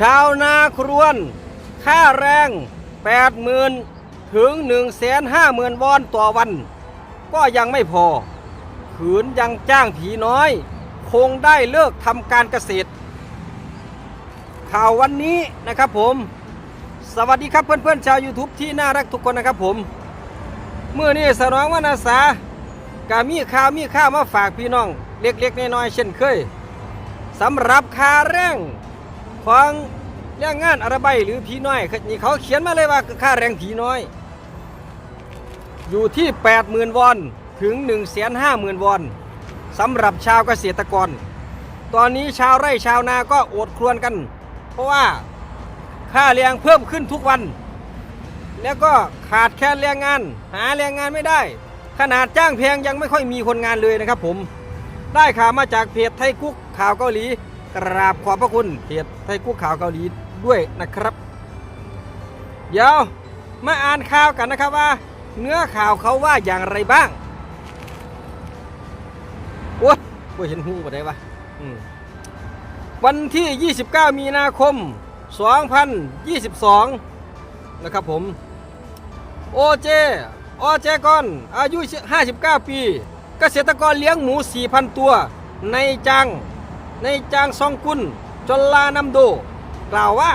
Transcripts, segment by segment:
ชาวนาครวน ค่าแรง 80,000 ถึง 150,000 วอนต่อวัน ก็ยังไม่พอ ขืนยังจ้างผีน้อย คงได้เลิกทำการเกษตร ข่าววันนี้นะครับผม สวัสดีครับเพื่อนๆชาว YouTube ที่น่ารักทุกคนนะครับผม เมื่อนี้สนองวนาสากามีข่าวมีข้าวมาฝากพี่น้อง เล็กๆน้อยๆเช่นเคยสำหรับค่าแรง ของแรงงานอาราไบหรือผีน้อยนี่เขาเขียนมาเลยว่าค่าแรงผีน้อย อยู่ที่ 80,000 วอนถึง 150,000 วอนสำหรับชาวเกษตรกร ตอนนี้ชาวไร่ชาวนาก็อดครวญกัน เพราะว่าค่าแรงเพิ่มขึ้นทุกวัน แล้วก็ขาดแคลนแรงงาน หาแรงงานไม่ได้ ขนาดจ้างแพงยังไม่ค่อยมีคนงานเลยนะครับผม ได้ข่าวมาจากเพจไทยกุ๊กข่าวเกาหลี กราบขอบพระคุณเพจไทยกุ๊กข่าวเกาหลีด้วยนะครับ เดี๋ยวมาอ่านข่าวกันนะครับว่า เนื้อข่าวเขาว่าอย่างไรบ้างโอ้ยบ่เห็นหูบ่ได้วะอืมวันที่ 29 มีนาคม 2022 นะครับผม โอเจออเจกอน อายุ 59 ปี เกษตรกรเลี้ยงหมู 4,000 ตัว ในจัง ในจางซองกุลจนลานำโด กล่าวว่า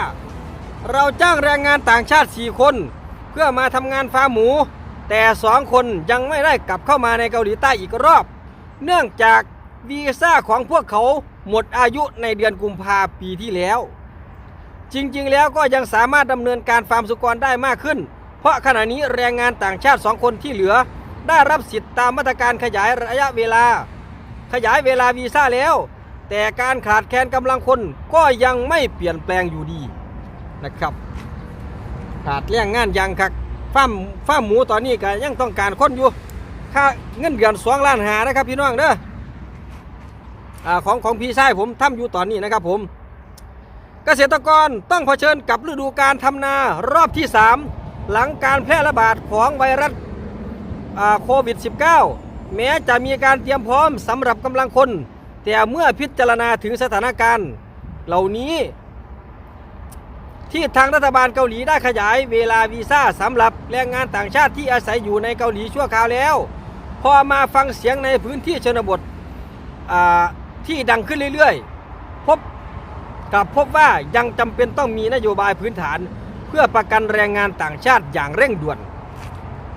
เราจ้างแรงงานต่างชาติ 4 คน เพื่อมาทำงานฟาร์มหมู แต่ 2 คนยังไม่ได้กลับเข้ามาในเกาหลีใต้อีกรอบ เนื่องจากวีซ่าของพวกเขาหมดอายุในเดือนกุมภาปีที่แล้ว จริงๆ แล้วก็ยังสามารถดำเนินการฟาร์มสุกรได้มากขึ้น เพราะขณะนี้แรงงานต่างชาติ 2 คนที่เหลือ ได้รับสิทธิ์ตามมาตรการขยายระยะเวลา ขยายเวลาวีซ่าแล้ว แต่การขาดแคลนกำลังคนก็ยังไม่เปลี่ยนแปลงอยู่ดีนะครับ ขาดแรงงานยังคักฟาร์มฟาร์มหมูตอนนี้ก็ยังต้องการคนอยู่ค่าเงินเดือนสองล้านหานะครับพี่น้องเด้ออของของพี่ชายผมทำอยู่ตอนนี้นะครับผม เกษตรกรต้องเผชิญกับฤดูการทำนารอบที่ 3 หลังการแพร่ระบาดของไวรัสอาโควิด -19 แม้จะมีการเตรียมพร้อมสำหรับกำลังคน แต่เมื่อพิจารณาถึงสถานการณ์เหล่านี้ ที่ทางรัฐบาลเกาหลีได้ขยายเวลาวีซ่าสำหรับแรงงานต่างชาติที่อาศัยอยู่ในเกาหลีชั่วคราวแล้ว พอมาฟังเสียงในพื้นที่ชนบทที่ดังขึ้นเรื่อยๆ พบกับพบว่ายังจำเป็นต้องมีนโยบายพื้นฐาน เพื่อประกันแรงงานต่างชาติอย่างเร่งด่วน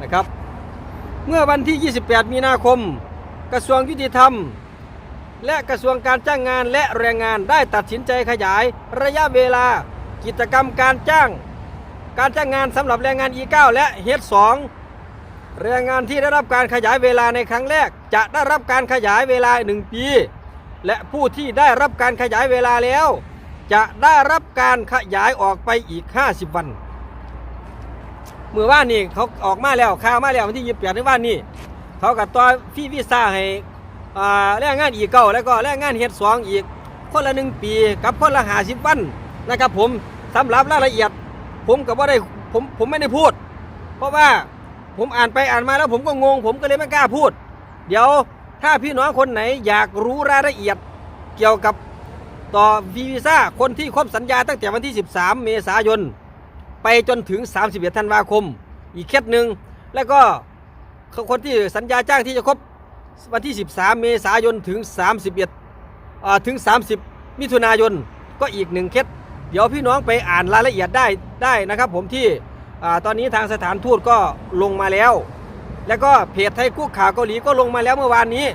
นะครับ เมื่อวันที่ 28 มีนาคม กระทรวงยุติธรรม และกระทรวงการจ้างงานและแรงงานได้ตัดสินใจขยาย ระยะเวลา กิจกรรมการจ้าง การจ้างงานสำหรับแรงงาน E9 และเฮด2แรงงานที่ได้รับการขยายเวลาในครั้งแรก จะได้รับการขยายเวลา 1 ปี และผู้ที่ได้รับการขยายเวลาแล้ว จะได้รับการขยายออกไปอีก 50 วันเมื่อว่านนี่เขาออกมาแล้วข่าวมาแล้ววันที่28ในวันนี้เขากับตัวฟีวีซ่าให้ แรงงานอีกเก้าแล้วก็แรงงานเฮ็ดสองอีกคนละหนึ่งปีกับคนละหาสิบวันนะครับ ผมสำหรับรายละเอียด ผมกับว่าได้ผมผมไม่ได้พูด เพราะว่าผมอ่านไปอ่านมาแล้วผมก็งง ผมก็เลยไม่กล้าพูด เดี๋ยวถ้าพี่น้องคนไหนอยากรู้รายละเอียดเกี่ยวกับต่อวีซ่าคนที่ครบสัญญาตั้งแต่วันที่ 13 เมษายน ไปจนถึง 31 ธันวาคม อีกเคสหนึ่งแล้วก็คนที่สัญญาจ้างที่จะครบ วันที่ 13 เมษายนถึง 31อ่าถึง 30 มิถุนายนก็อีกหนึ่งเคสเดี๋ยวพี่น้องไปอ่านรายละเอียดได้ได้นะครับ ผมที่อ่าตอนนี้ทางสถานทูตก็ลงมาแล้ว แล้วก็เพจไทยกุ๊กข่าวเกาหลีก็ลงมาแล้วเมื่อวานนี้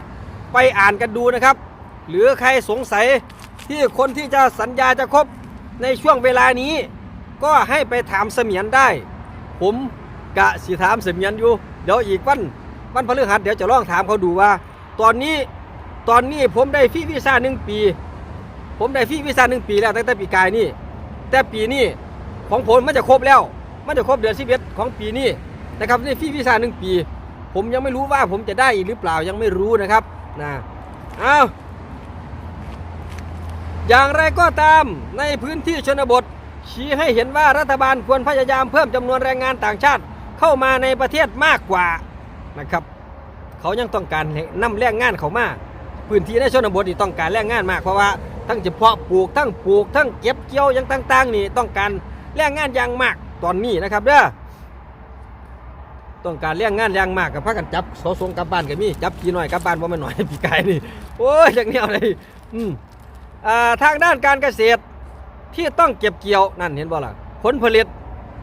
ไปอ่านกันดูนะครับ หรือใครสงสัยที่คนที่จะสัญญาจะครบในช่วงเวลานี้ ก็ให้ไปถามเสมียนได้ ผมกะสิถามเสมียนอยู่ เดี๋ยวอีกวัน วันพฤหัสเดี๋ยวจะลองถามเขาดูว่า ตอนนี้ตอนนี้ผมได้ฟรีวีซ่าหนึ่งปี ผมได้ฟรีวีซ่าหนึ่งปีแล้วตั้งแต่ปีกายนี่แต่ปีนี้ของผมมันจะครบแล้ว มันจะครบเดือนสิบเอ็ดของปีนี้นะครับนี่ฟรีวีซ่าหนึ่งปี ผมยังไม่รู้ว่าผมจะได้อีกหรือเปล่ายังไม่รู้นะครับนะเอาอย่างไรก็ตามในพื้นที่ชนบท ชี้ให้เห็นว่ารัฐบาลควรพยายามเพิ่มจำนวนแรงงานต่างชาติเข้ามาในประเทศมากกว่า นะครับ เขายังต้องการให้นำแรงงานเขามาพื้นที่ในชนบทนี่ต้องการแรงงานมากเพราะว่าทั้งเฉพาะปลูกทั้งปลูกทั้งเก็บเกี่ยวอย่างต่าง ๆ นี่ต้องการแรงงานอย่างมากตอนนี้นะครับเด้อต้องการแรงงานอย่างมากกับพากันจับโสสงกลับบ้านกันมีจับพี่หน้อยกลับบ้านว่าไม่นหน่อยพี่กายนี่โอ้ยอย่างนี้อะไรอืมอ่าทางด้านการเกษตรที่ต้องเก็บเกี่ยวนั่นเห็นบ่ล่ะผลผลิต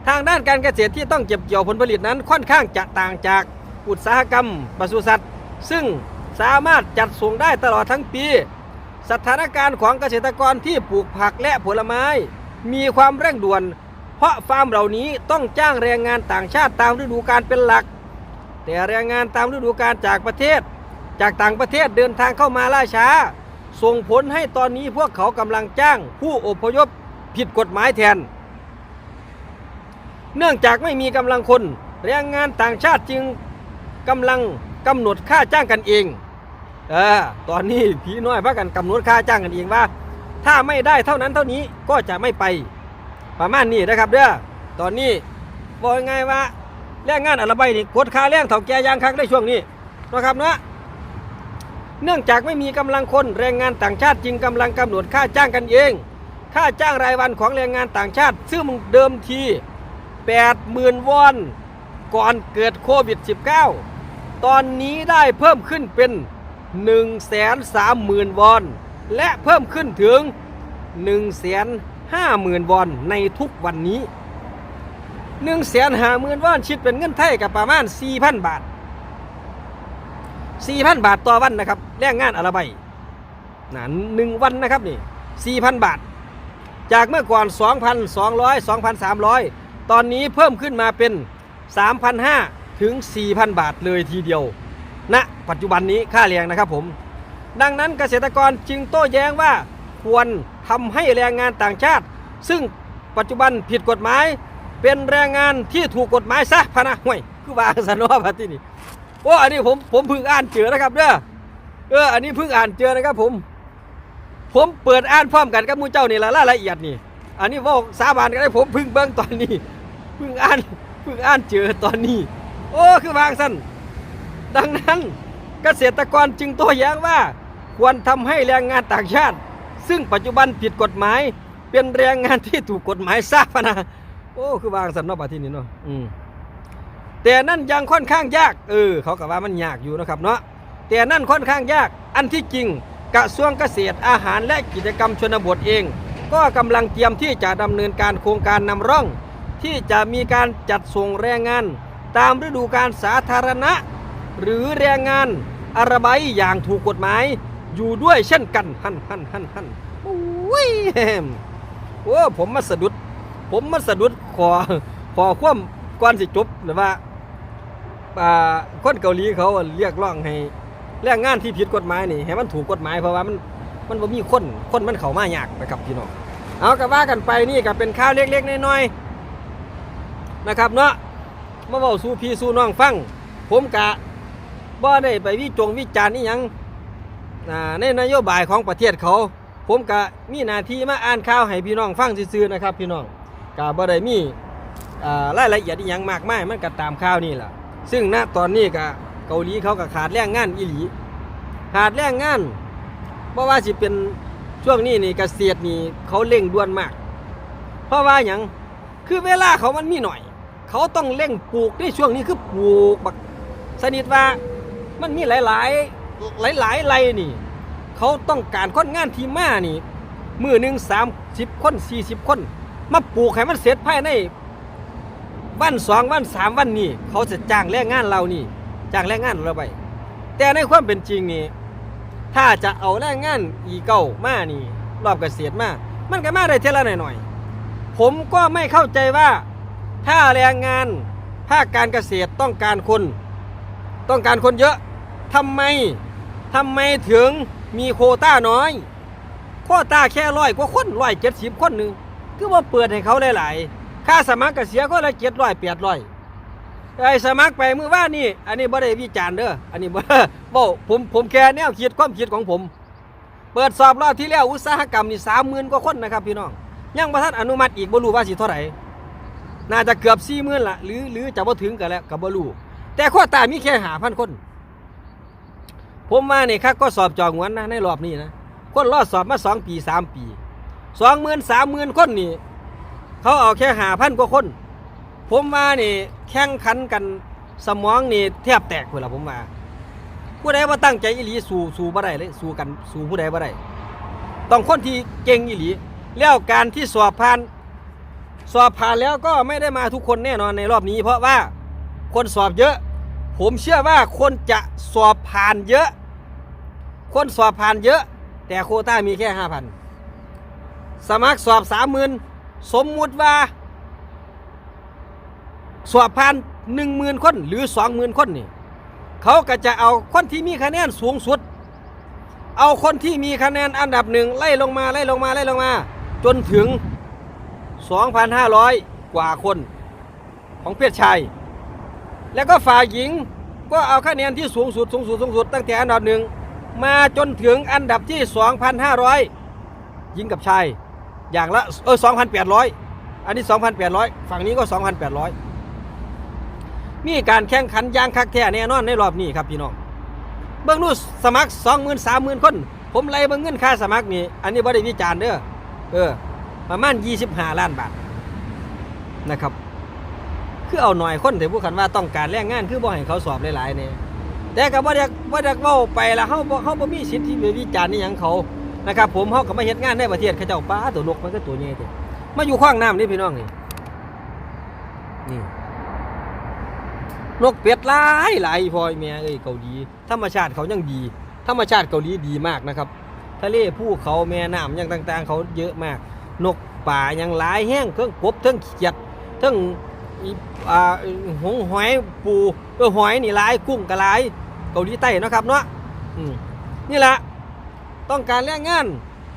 ทางด้านการเกษตรที่ต้องเก็บเกี่ยวผลผลิตนั้นค่อนข้างจะต่างจาก อุตสาหกรรมปศุสัตว์ ซึ่งสามารถจัดส่งได้ตลอดทั้งปี สถานการณ์ของเกษตรกรที่ปลูกผักและผลไม้ มีความเร่งด่วน เพราะฟาร์มเหล่านี้ต้องจ้างแรงงานต่างชาติตามฤดูกาลเป็นหลัก แต่แรงงานตามฤดูกาลจากประเทศ จากต่างประเทศเดินทางเข้ามาล่าช้า ส่งผลให้ตอนนี้พวกเขากำลังจ้างผู้อพยพผิดกฎหมายแทน เนื่องจากไม่มีกำลังคน แรงงานต่างชาติจึง กำลังกำหนดค่าจ้างกันเองเออตอนนี้พี่น้อยพากันกำหนดค่าจ้างกันเองว่า ถ้าไม่ได้เท่านั้นเท่านี้ก็จะไม่ไปประมาณนี้นะครับเด้อตอนนี้บอกยังไงว่าแรงงานอะไรใบนี่กดค่าแรงเถ่าแก่ยางคักได้ช่วงนี้นะครับเนาะเนื่องจากไม่มีกำลังคนแรงงานต่างชาติจึงกำลังกำหนดค่าจ้างกันเอง ค่าจ้างรายวันของแรงงานต่างชาติ ซึ่งเดิมที 80,000 วอน ก่อนเกิดโควิด -19 ตอนนี้ได้เพิ่มขึ้นเป็น 130,000 วอน และเพิ่มขึ้นถึง 150,000 วอนในทุกวันนี้ 150,000 วอนคิดเป็นเงินไทยกับประมาณ 4,000 บาท 4,000 บาทต่อวันนะครับแรงงานอะไรใบนั่นหนึ่งวันนะครับนี่ 4,000 บาท จากเมื่อก่อน 2,200 2,300 ตอนนี้เพิ่มขึ้นมาเป็น 3,500 ถึง 4,000 บาทเลยทีเดียวณนะปัจจุบันนี้ค่าแรงนะครับผม ดังนั้นเกษตรกรจึงโต้แย้งว่าควรทำให้แรงงานต่างชาติ ซึ่งปัจจุบันผิดกฎหมาย เป็นแรงงานที่ถูกกฎหมายซะพะนะห่วยคือว่าสนอพัที่นี่โอ้อันนี้ผมผมเพิ่งอ่านเจอนะครับเด้อเอออันนี้เพิ่งอ่านเจอนะครับผม ผมเปิดอ่านพร้อมกันกับมูเจ้านี่ละรายละเอียดนี่ อันนี้เว่าสาบานกันได้ผมเพึ่งเบิ้งตอนนี้เพึ่งอ่านเพึ่งอ่านเจอตอนนี้ โอ้คือวางสั้นดังนั้นเกษตรกรจึงโตัวแย้งว่า ควรทำให้แรงงานต่างชาติ ซึ่งปัจจุบันผิดกฎหมาย เป็นแรงงานที่ถูกกฎหมายทราบนะโอ้คือวางสันนอกปาที่นี่เนาะอืมแต่นั่นยังค่อนข้างยากเออเขาก็ว่ามันยากอยู่นะครับเนาะแต่นั่นค่อนข้างยากอันที่จริงกระทรวงเกษตรอาหารและกิจกรรมชนบทเอง ก็กำลังเตรียมที่จะดำเนินการโครงการนำร่อง ที่จะมีการจัดส่งแรงงาน ตามฤดูการสาธารณะ หรือแรงงานอารบายอย่างถูกกฎหมาย อยู่ด้วยเช่นกันหันหันหันหันโอ้ยโอ้ผมมาสะดุด ผมมาสะดุดขอขอความก่อนสิจบหรือว่าอ่าคนเกาหลีเขาเรียกร้องให้แรงงานที่ผิดกฎหมายนี่ให้มันถูกกฎหมายเพราะว่ามันมันบ่มีคนคนมันเข้ามายากนะครับพี่น้องเอากับว่ากันไปนี่ก็เป็นข้าวเล็กๆน้อยๆนะครับเนาะ มาเว้าสู่พี่สู่น้องฟัง ผมกะบ่ได้ไปวิจงวิจารณ์นี่ยังในนโยบายของประเทศเขา ผมกะมีหน้าที่มาอ่านข่าวให้พี่น้องฟังซื่อๆนะครับ พี่น้องกะบ่ได้มีรายละเอียดอีหยังมากมายมันก็ตามข่าวนี่แหละซึ่งณตอนนี้กะเกาหลีเขาก็ขาดแรงงานอีหลีขาดแรงงานเพราะว่าสิเป็นช่วงนี้นี่เกษตรนี่เขาเร่งด่วนมาก เพราะว่าอย่างคือเวลาเขามันมีหน่อย เขาต้องเร่งปลูกในช่วงนี้คือปลูกบักสนิทว่ามันมีหลายหลายหลายหลายๆไรนี่ เขาต้องการคนงานทีมานี่มือหนึ่งสามสิบคนสี่สิบคน มาปลูกให้มันเสร็จภายในวันสองวันสามวันนี่เขาจะจ้างแรงงานเรานี่จ้างแรงงานเราไป แต่ในความเป็นจริงนี่ถ้าจะเอาแรงงานอีเก่ามานี่ รอบเกษตรมา มันก็มาได้เท่าละหน่อยๆผมก็ไม่เข้าใจว่า ถ้าแรงงานภาคการเกษตรต้องการคน ต้องการคนเยอะทำไมทำไมถึงมีโคต้าน้อยโคต้าแค่ร้อยกว่าคนร้อยเจ็ดสิบคนหนึ่งคือว่าเปิดให้เขาหลายๆค่าสมัครก็เสียคนละเจ็ดร้อยแปดร้อยไอ้สมัครไปมือว่านี่ อันนี้บ่ได้วิจารณ์เด้ออันนี้บ่บ่ผมผมแค่แนวคิดความคิดของผม เปิดสอบรอบที่แล้วอุตสาหกรรมนี่สามหมื่นกว่าคนนะครับพี่น้องยังประทันอนุมัติอีกบ่รู้ว่าสิเท่าไหร่ น่าจะเกือบสี่หมื่นละหรือหรือจะบ่ถึงกันแล้วกับบรูแต่ข้อตามีแค่หาพันคน ผมมาเนี่ยครับก็สอบจองวันนะในรอบนี้นะคนรอดสอบมาสองปีสามปีสองหมื่นสามหมื่นคนนี่เขาเอาแค่หาพันกว่าคน ผมว่านี่แข่งขันกันสมองนี่แทบแตกเลยล่ะผมว่าผู้ใดว่าตั้งใจอีหลีสู้สู้บ่ได้เลยสู้กันสู้ผู้ใดบ่ได้ต้องคนที่เก่งอีหลีแล้วการที่สอบผ่าน สอบผ่านแล้วก็ไม่ได้มาทุกคนแน่นอนในรอบนี้ เพราะว่าคนสอบเยอะ ผมเชื่อว่าคนจะสอบผ่านเยอะ คนสอบผ่านเยอะ แต่โคต้ามีแค่ห้าพันสมัครสอบสามหมื่นสมมุติว่า สอบผ่านหนึ่งหมื่นคนหรือสองหมื่นคนนี่เขาก็จะเอาคนที่มีคะแนนสูงสุด เอาคนที่มีคะแนนอันดับหนึ่งไล่ลงมาไล่ลงมาไล่ลงมา จนถึง 2,500 กว่าคนของเพศชาย แล้วก็ฝ่ายหญิงก็เอาคะแนนที่สูงสุดสูงสุดสูงสุดตั้งแต่อันดับหนึ่งมาจนถึงอันดับที่ 2,500 หญิงกับชาย อย่างละเออ2,800 อันนี้ 2,800 ฝั่งนี้ก็ 2,800 มีการแข่งขันย่างคักแท้แน่นอนในรอบนี้ครับพี่น้อง เบื้องนู้นสมัคร 20,000 30,000 คน ผมไล่เบื้องเงินค่าสมัครนี่ อันนี้บ่ได้วิจารณ์เด้อ เออ ประมาณ 25 ล้านบาทนะครับ คือเอาหน่อยคนแต่ผู้ขันว่าต้องการแรงงานคือบ่ให้เขาสอบหลายๆเนี่ยแต่ก็บ่ได้บ่ได้เว้าไปละเฮาเฮาบ่มีสิทธิ์ที่ไปวิจารณ์นี่ยังเขานะครับ ผมเฮาก็มาเฮ็ดงานในประเทศเขาเจ้าป้าตัวนกมันก็ตัวใหญ่เด้มาอยู่ข้างน้ำนี่พี่น้องนี่นี่นกเป็ดหลายหลายพอยแม่เอ้ยเกาหลีธรรมชาติเขายังดี ธรรมชาติเกาหลีดีมากนะครับ ทะเลภูเขาแม่น้ำอย่างต่าง ๆ เขาเยอะมาก นกป่ายังหลายแห้งเครื่องกบเครื่องเขียดเครื่องหงหอยปูเออหอยนี่หลายกุ้งก็หลายเกาหลีใต้นะครับเนาะนี่แหละต้องการแรงงาน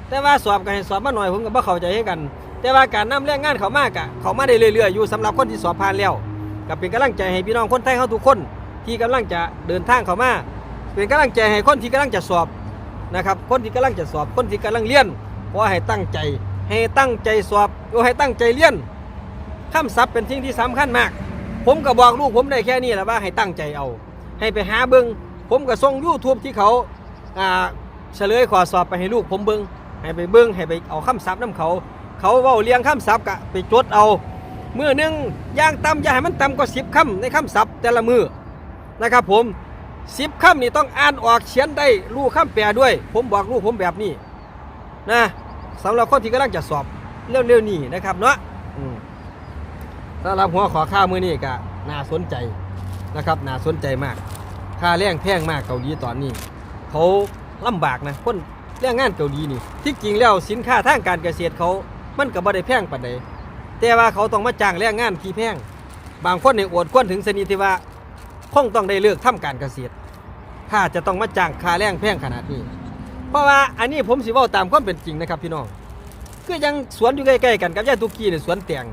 แต่ว่าสอบกันสอบมาหน่อยผมก็บ่เข้าใจให้กัน แต่ว่าการนำแรงงานเขามากอะเขามาได้เรื่อยๆอยู่สำหรับคนที่สอบผ่านแล้วก็เป็นกำลังใจให้พี่น้องคนไทยเขาทุกคน ที่กำลังจะเดินทางเขามาเป็นกำลังใจให้คนที่กำลังจะสอบนะครับ คนที่กำลังจะสอบคนที่กำลังเรียนขอให้ตั้งใจ ให้ตั้งใจสอบอให้ตั้งใจเรียนคำศัพท์เป็นสิ่งที่สำคัญมาก ผมก็บอกลูกผมได้แค่นี้แหละว่าให้ตั้งใจเอา ให้ไปหาเบิงผมก็ส่ง YouTube ที่เขาอ่าเฉลยข้อสอบไปให้ลูกผมเบิงให้ไปเบิงให้ไปเอาคำศัพท์น้ำเขา เขาเว้าเรียงคำศัพท์กะไปจดเอาเมื่อนึงย่างต่ำอย่าให้มันต่ำกว่าสิบคำในคำศัพท์แต่ละมือนะครับผมสิบคำนี่ต้องอ่านออกเขียนได้รู้คำแปลด้วย ผมบอกลูกผมแบบนี้นะ สำหรับคนที่กำลังจะสอบเร็วๆนี้นะครับเนาะอืมสำหรับหัวขอข้าวมือนี่ก็น่าสนใจนะครับน่าสนใจมาก ค่าแรงแพงมากเกาหลีตอนนี้ เขาลำบากนะคนแรงงานเกาหลีนี่ ที่จริงแล้วสินค้าทางการเกษตรเขา มันก็บ่ได้แพงปานใดแต่ว่าเขาต้องมาจ้างแรงงานที่แพง บางคนเนี่ยอวดควนถึงสนิทที่ว่าคงต้องได้เลือกทำการเกษตร ถ้าจะต้องมาจ้างค่าแรงแพงขนาดนี้ เพราะว่าอันนี้ผมสิเว้าตามความเป็นจริงนะครับพี่น้องคือยังสวนอยู่ใกล้ๆกันกับยาตุกี้เนี่ยสวนแตง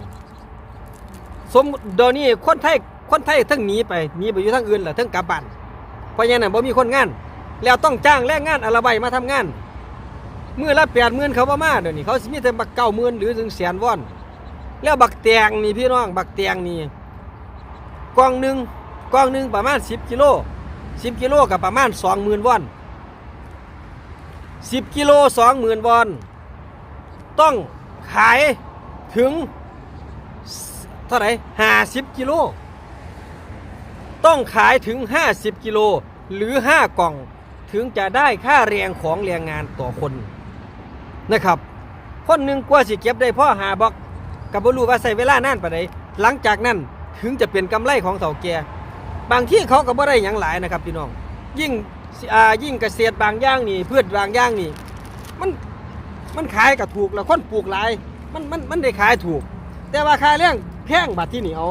สมเดี๋ยวนี้คนไทยคนไทยทั้งหนีไปหนีไปอยู่ทั้งอื่นแหละทั้งกลับบ้านเพราะงั้นน่ะบ่มีคนงาน แล้วต้องจ้างแรงงานอาราใบมาทำงานเมื่อละแปดหมื่นเขาบ่มาเดี๋ยวนี้เขาสมีแต่บักเก้าหมื่นหรือถึงแสนวอน แล้วบักแตงนี่พี่น้องบักแตงนี่กล่องหนึ่งกล่องหนึ่งประมาณสิบกิโลสิบกิโลกับประมาณสองหมื่นวอน สิบกิโลสองหมื่นวอน ต้องขายถึง เท่าไหร่ห้าสิบกิโล ต้องขายถึง 50 กิโล หรือ 5 กล่อง ถึงจะได้ค่าแรงของแรงงานต่อคนนะครับ คนหนึ่งกว่าสิเก็บได้พ่อหาบอกกับบรูว่าใส่เวลานานไปานหลังจากนั้นถึงจะเป็นกำไรของเฒ่าแก่บางที่เขาก็บ่ได้หยังหลายนะครับพี่น้อง ยิ่ง อ่ายิ่งเกษตรบางอย่างนี่พืชบางอย่างนี่มันมันขายก็ถูกแล้วคนปลูกหลายมันมันมันได้ขายถูก แต่ว่าค่าแรงแพงบัดที่นี่เอา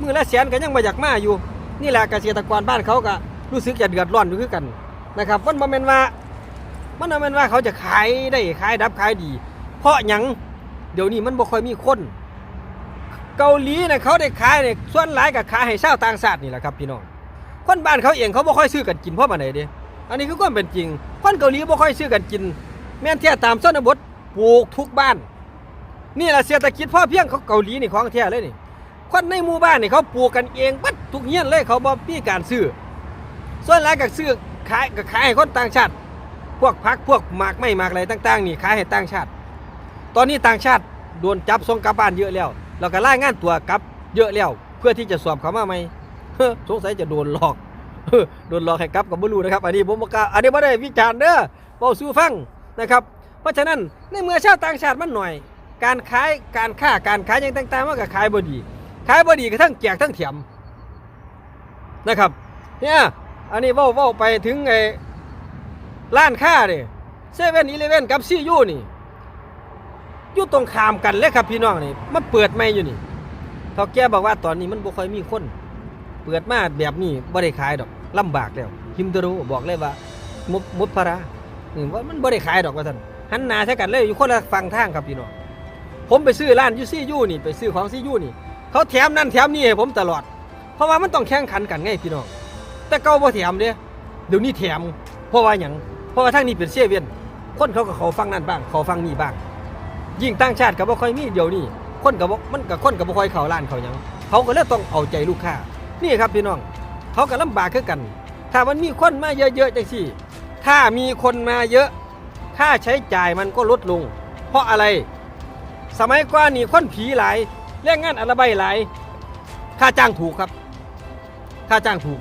มือละแสนก็ยังมาอยากมาอยู่ นี่แหละเกษตรกรบ้านเขาก็รู้สึกจะเดือดร้อนอยู่คือกันนะครับมันบ่แม่นว่ามันบ่แม่นว่าเขาจะขายได้ขายดับขายดี เพราะหยังเดี๋ยวนี้มันบ่ค่อยมีคน เกาหลีเนี่ยเขาได้ขายเนี่ยส่วนหลายก็ขายให้ชาวต่างชาตินี่แหละครับพี่น้องคนบ้านเขาเองเขาบ่ค่อยซื้อกันกินเพราะมันไหนเด้ อันนี้คือความเป็นจริงคนเกาหลีบ่ค่อยซื้อกันกิน แม่นเทียตามชนบทปลูกทุกบ้าน นี่แหละเศรษฐกิจพ่อเพียงเขาเกาหลีนี่ของแท้เลยนี่คนในหมู่บ้านนี่เขาปลูกกันเองบัดทุกเฮียนเลยเขาบ่มีการซื้อส่วนหลายก็ซื้อขายก็ขายให้คนต่างชาติ พวกพักพวกหมากไม่หมากอะไรต่าง ๆ นี่ขายให้ต่างชาติ ตอนนี้ต่างชาติโดนจับส่งกลับบ้านเยอะแล้วเราก็รายงานตัวกลับเยอะแล้ว เพื่อที่จะสอบเขามาไหมสงสัยจะโดนหลอก โดนหลอกให้กลับกับบ่รู้นะครับ อันนี้ผมบ่กาอันนี้ไม่ได้วิจารณ์เด้อเบาสู้ฟังนะครับ เพราะฉะนั้นในเมื่อชาวต่างชาติมันหน่อย การขายการค้าการขายอย่างต่างๆมันก็ขายบ่ดี ขายบ่ดีก็ทั้งแจกทั้งเถียมนะครับเนี่ยอันนี้เว้าเว้าไปถึงไอ้ร้านค้าเนี่ยเซเว่นอีเลเว่นกับซียูนี่อยู่ตรงขามกันเลยครับพี่น้องนี่มันเปิดใหม่อยู่นี่ท่าแกบอกว่าตอนนี้มันบ่ค่อยมีคน เปิดมาแบบนี้บ่ได้ขายดอกลำบากแล้วฮิมตโรบอกเลยว่ามุดมุดพาราอืมว่ามันบ่ได้ขายดอกว่าท่านหันหนาใส่กันเลยอยู่คนละฝั่งทางครับพี่น้องผมไปซื้อร้านยูซี่ยูนี่ไปซื้อของซี่ยูนี่ เขาแถมนั่นแถมนี่ให้ผมตลอด เพราะว่ามันต้องแข่งขันกันไงพี่น้องแต่เก่าบ่แถมเด้เดี๋ยวนี้แถม เพราะว่าหยังเพราะว่าทางนี้เป็นเซเว่นคนเขาก็เขาฟังนั่นบ้างเขาฟังนี่บ้าง ยิ่งต่างชาติก็บ่ค่อยมีเดี๋ยวนี้คนก็บ่มันก็คนก็บ่ค่อยเข้าร้านเขาหยังเขาก็เลยต้องเอาใจลูกค้า นี่ครับพี่น้อง เขาก็ลำบากคือกัน ถ้ามันมีคนมาเยอะๆจังสี่ ถ้ามีคนมาเยอะ ค่าใช้จ่ายมันก็ลดลง เพราะอะไร สมัยก่อนนี่คนผีหลายแรงงานอะไรใบหลาย ค่าจ้างถูกครับ ค่าจ้างถูก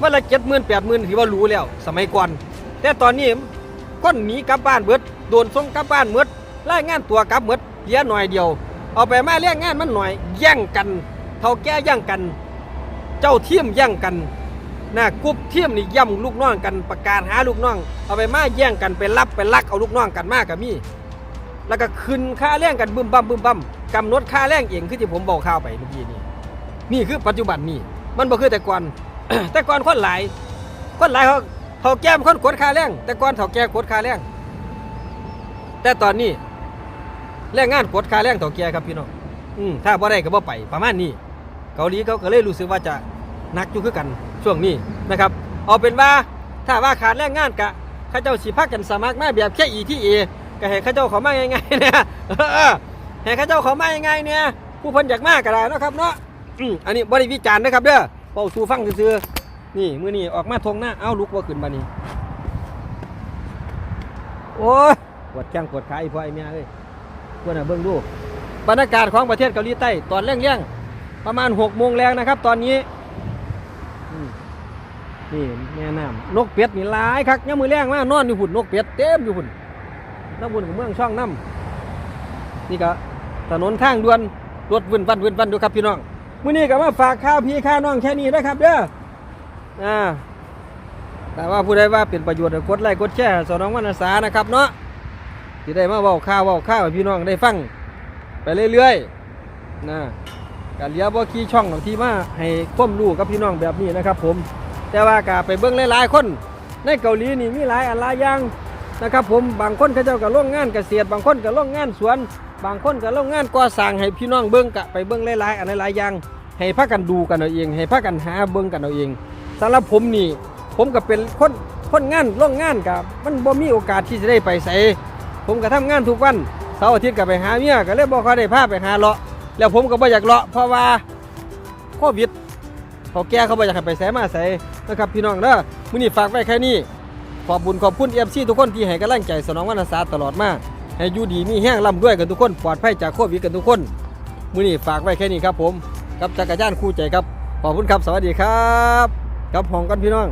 วันละเจ็ดหมื่นแปดหมื่นถือว่ารู้แล้ว สมัยก่อน แต่ตอนนี้คนหนีกลับบ้านเบิดโดนส่งกลับบ้านเบิดรายงานตัวกลับเบิดเหลือหน่อยเดียว เอาไปมาแรงงานมันหน่อย แย่งกันเท่าแก่แย่งกัน เจ้าเทียมแย่งกันนะกรุ๊ปเทียมนี่ย่ำลูกน้องกันประกาศหาลูกน้อง เอาไปมาแย่งกันไปรับไปลักเอาลูกน้องกันมากกับมี่แล้วก็ขึ้นค่าแรงกันบึมบั่มบึมบั่มกำหนดค่าแรงเองคือที่ผมบอกข่าวไปเมื่อกี้นี่นี่คือปัจจุบันนี่มันบ่คือแต่ก่อนแต่ก่อนคนหลายคนหลายเขาเขาแก้มคนกดค่าแรงแต่ก่อนเขาแก้กดค่าแรงแต่ตอนนี้แรงงานกดค่าแรงเถ่าแก่ครับพี่น้องอืมถ้าบ่ได้ก็บ่ไปประมาณนี้ เกาหลีเขาก็เลยรู้สึกว่าจะหนักอยู่คือกันช่วงนี้นะครับ เอาเป็นว่าถ้าว่าขาดแรงงานกะข้าเจ้าสิพักกันสมัครมาแบบแค่อีที่เอก็ให้ข้าเจ้าเขามาง่ายๆเนี่ยเออให้ข้าเจ้าเขามาง่ายๆเนี่ยผู้พันอยากมากก็ได้นะครับเนาะอันนี้บริวิจารณ์นะครับเด้อเป่าสูฟังซื่อนี่มือนี้ออกมาทงหน้าเอ้าลุกว่าขึ้นบัดนี้โอ้ยปวดแข้งปวดขาอีพ่อไอ้แม่เอ้ยเพื่อนน่ะเบิ่งดูบรรยากาศของประเทศเกาหลีใต้ตอนเร่งๆ ประมาณหกโมงแรงนะครับ ตอนนี้นี่แม่น้ำนกเป็ดนี่หลายคักยังมือแรงมากนอนอยู่หุ่นนกเป็ดเต็มอยู่หุ่นน้ำบุญของเมืองช่องน้ำนี่ก็ถนนทางด่วนรถวิ่นวันวิ่นวันดูครับพี่น้องมื้อนี้ก็มาฝากข้าวพี่ข้าน้องแค่นี้นะครับเด้ออ่าแต่ว่าผู้ใดว่าเป็นประโยชน์ก็กดไลค์กดแชร์สอนน้องวรรณสานะครับเนาะที่ได้มาเว้าข่าวเว้าข่าวพี่น้องได้ฟัง ไปเรื่อยๆนะ กาเลียบ่ขี้ช่องของที่มาให้ความรู้กับพี่น้องแบบนี้นะครับ ผม แต่ว่ากาไปเบิ่งหลายๆคน ในเกาหลีนี่มีหลายอันหลายอย่างนะครับ ผมบางคนเขาเจ้าก็โรงงานเกษตร บางคนก็โรงงานสวน บางคนก็โรงงานก่อสร้างให้พี่น้องเบิ่งกะไปเบิ่งหลายๆอันหลายๆอย่าง ให้พากันดูกันเอาเอง ให้พากันหาเบิ่งกันเอาเองสำหรับผมนี่ ผมก็เป็นคนคนงานโรงงานกับมันบ่มีโอกาสที่จะได้ไปไสผมก็ทำงานทุกวันเสาร์อาทิตย์ก็ไปหาเมียก็เลยบ่ค่อยได้พาไปหาเลาะ แล้วผมก็บ่อยากเลาะเพราะว่าโควิดเขาแก่เขาบ่อยากให้ไปแสมาใส่นะครับพี่น้องเด้อมื้อนี้ฝากไว้แค่นี้ ขอบบุญขอบคุณ FC ทุกคนที่ให้กำลังใจสนองวันอาสาตลอดมาให้อยู่ดีมีแห้งร่ำด้วยกันทุกคนปลอดภัยจากโควิดกันทุกคนมื้อนี้ฝากไว้แค่นี้ครับผมกับจักรยานคู่ใจครับขอบคุณครับสวัสดีครับ กับห้องกันพี่น้อง